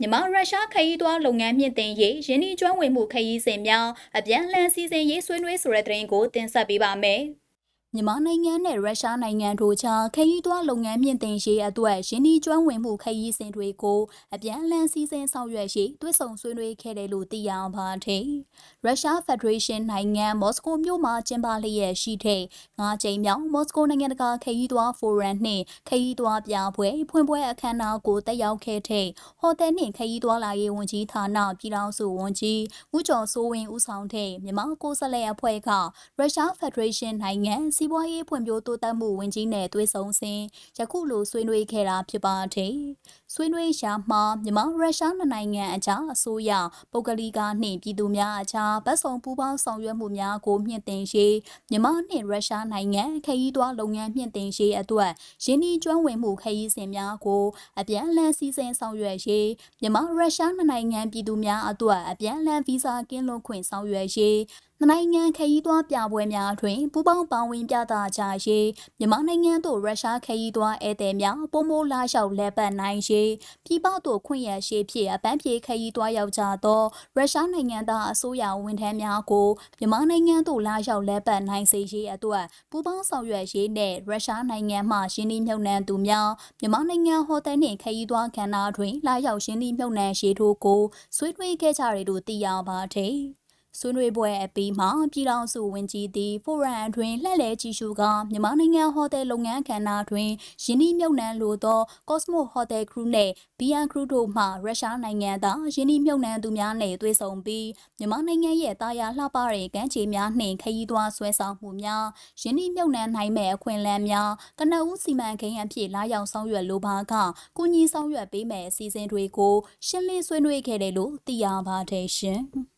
မြန်မာရုရှားခရီးသွားလုပ်ငန်းမြင့်တင်ရေးယင်းဒီကျွမ်းဝင်မှုခရီးစဉ်များအပြန်အလှန်စီစဉ်ရေးဆွေးနွေးဆိုတဲ့သတင်းကိုတင်ဆက်ပေးပါမယ်။ မြန်မာနိုင်ငံနဲ့ရုရှားနိုင်ငံတို့ကြားခရီးသွားလုပ်ငန်းမြင့်တင်ရေးအတွက်ယင်းဒီကျွမ်းဝင်မှုခရီးစဉ်တွေကိုအပြန်အလှန်စီစဉ်ဆောင်ရွက်ရေးတွဲဆောင်ဆွေးနွေးခဲ့တယ်လို့သိရပါတယ်။ရုရှားဖက်ဒရေးရှင်းနိုင်ငံမော်စကိုမြို့မှာကျင်းပလျက်ရှိတဲ့ငါးကြိမ်မြောက်မော်စကိုနိုင်ငံတကာခရီးသွားဖိုရမ်နှင့်ခရီးသွားပြပွဲဖွင့်ပွဲအခမ်းအနားကိုတက်ရောက်ခဲ့တဲ့ဟိုတယ်နှင့်ခရီးသွားလာရေးဝန်ကြီးဌာနပြည်ထောင်စုဝန်ကြီးဦးကျော်စိုးဝင်းဦးဆောင်တဲ့မြန်မာကိုယ်စားလှယ်အဖွဲ့ကရုရှားဖက်ဒရေးရှင်းနိုင်ငံစီးပွားရေးဖွံ့ဖြိုးတိုးတက်မှုဝန်ကြီးနဲ့တွေ့ဆုံစဉ်ယခုလိုဆွေးနွေးခဲ့တာဖြစ်ပါတယ်။ဆွေးနွေးရာမှာမြန်မာရုရှားနိုင်ငံအကြားအစိုးရပုဂ္ဂလိကနှင့်ပြည်သူများအကြားဗတ်ဆောင်ပူးပေါင်းဆောင်ရွက်မှုများကိုမြင့်တင်ရေးမြန်မာနှင့်ရုရှားနိုင်ငံခရီးသွားလုပ်ငန်းမြင့်တင်ရေးအတွက်ရင်းနှီးကျွမ်းဝင်မှုခရီးစဉ်များကိုအပြန်အလှန်စီစဉ်ဆောင်ရွက်ရေးမြန်မာရုရှားနိုင်ငံပြည်သူများအတွက်အပြန်အလှန်ဗီဇာကင်းလွတ်ခွင့်ဆောင်ရွက်ရေး နိုင်ငံခရီးသွားပြပွဲများတွင်ပူးပေါင်းပါဝင်ပြသကြရေးမြန်မာနိုင်ငံသို့ရုရှားခရီးသွားဧည့်သည်များပုံမိုးလာရောက်လက်ပတ်နိုင်ရေးပြည်ပသို့ခွင့်ရရှိဖြင့်အပန်းဖြေခရီးသွားရောက်ကြသောရုရှားနိုင်ငံသားအစိုးရဝန်ထမ်းများကိုမြန်မာနိုင်ငံသို့လာရောက်လက်ပတ်နိုင်စေရေးအတွက်ပူးပေါင်းဆောင်ရွက်ရေးနှင့်ရုရှားနိုင်ငံမှရင်းနှီးမြှုပ်နှံသူများမြန်မာနိုင်ငံဟိုတယ်နှင့်ခရီးသွားကဏ္ဍတွင်လာရောက်ရင်းနှီးမြှုပ်နှံရေးတို့ကိုဆွေးနွေးခဲ့ကြတယ်လို့သိရပါသည်။ ဆွေးနွေးပွဲအပြီးမှာပြည်ထောင်စုဝန်ကြီးသည်ဖိုရမ်အတွင်းလှည့်လည်ကြည့်ရှုကမြန်မာနိုင်ငံဟိုတယ်လုပ်ငန်းကဏ္ဍတွင်ယင်းနှိမြုပ်နှံလိုသော Cosmo Hotel Group နှင့် BN Group တို့မှရုရှားနိုင်ငံသားယင်းနှိမြုပ်နှံသူများနဲ့တွေ့ဆုံပြီးမြန်မာနိုင်ငံရဲ့တာယာလှပတဲ့ကမ်းခြေများနှင့်ခရီးသွားဆွဲဆောင်မှုများယင်းနှိမြုပ်နှံနိုင်မဲ့အခွင့်အလမ်းများကနအူးစီမံကိန်းအဖြစ်လာရောက်ဆောင်ရွက်လိုပါကကုညီဆောင်ရွက်ပေးမဲ့အစီအစဉ်တွေကိုရှင်းလင်းဆွေးနွေးခဲ့တယ်လို့သိရပါတယ်ရှင်။